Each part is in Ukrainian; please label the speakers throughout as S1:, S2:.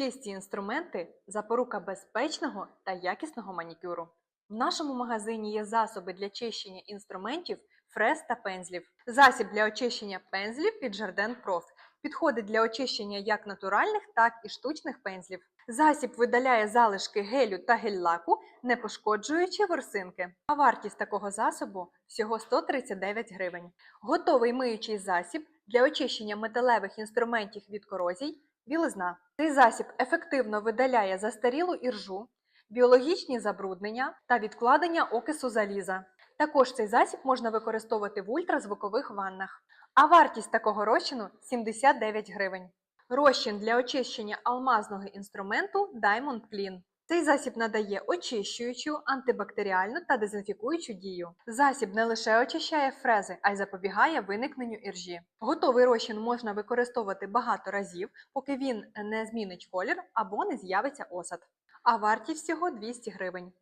S1: Чисті інструменти запорука безпечного та якісного манікюру. В нашому магазині є засоби для чищення інструментів, фрез та пензлів. Засіб для очищення пензлів від Jardin Prof підходить для очищення як натуральних, так і штучних пензлів. Засіб видаляє залишки гелю та гель-лаку, не пошкоджуючи ворсинки. А вартість такого засобу всього 139 гривень. Готовий миючий засіб для очищення металевих інструментів від корозій білизна. Цей засіб ефективно видаляє застарілу іржу, біологічні забруднення та відкладення окису заліза. Також цей засіб можна використовувати в ультразвукових ваннах. А вартість такого розчину 79 гривень. Розчин для очищення алмазного інструменту Diamond Clean. Цей засіб надає очищуючу, антибактеріальну та дезінфікуючу дію. Засіб не лише очищає фрези, а й запобігає виникненню іржі. Готовий розчин можна використовувати багато разів, поки він не змінить колір або не з'явиться осад. А вартість всього 200 гривень.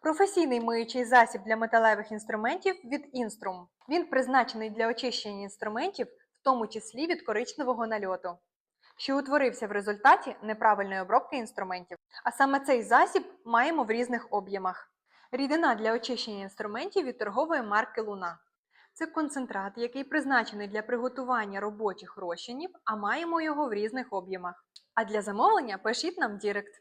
S1: Професійний миючий засіб для металевих інструментів від Інструм. Він призначений для очищення інструментів, в тому числі від коричневого нальоту, що утворився в результаті неправильної обробки інструментів. А саме цей засіб маємо в різних об'ємах. Рідина для очищення інструментів від торгової марки Луна. Це концентрат, який призначений для приготування робочих розчинів, а маємо його в різних об'ємах. А для замовлення пишіть нам Дірект.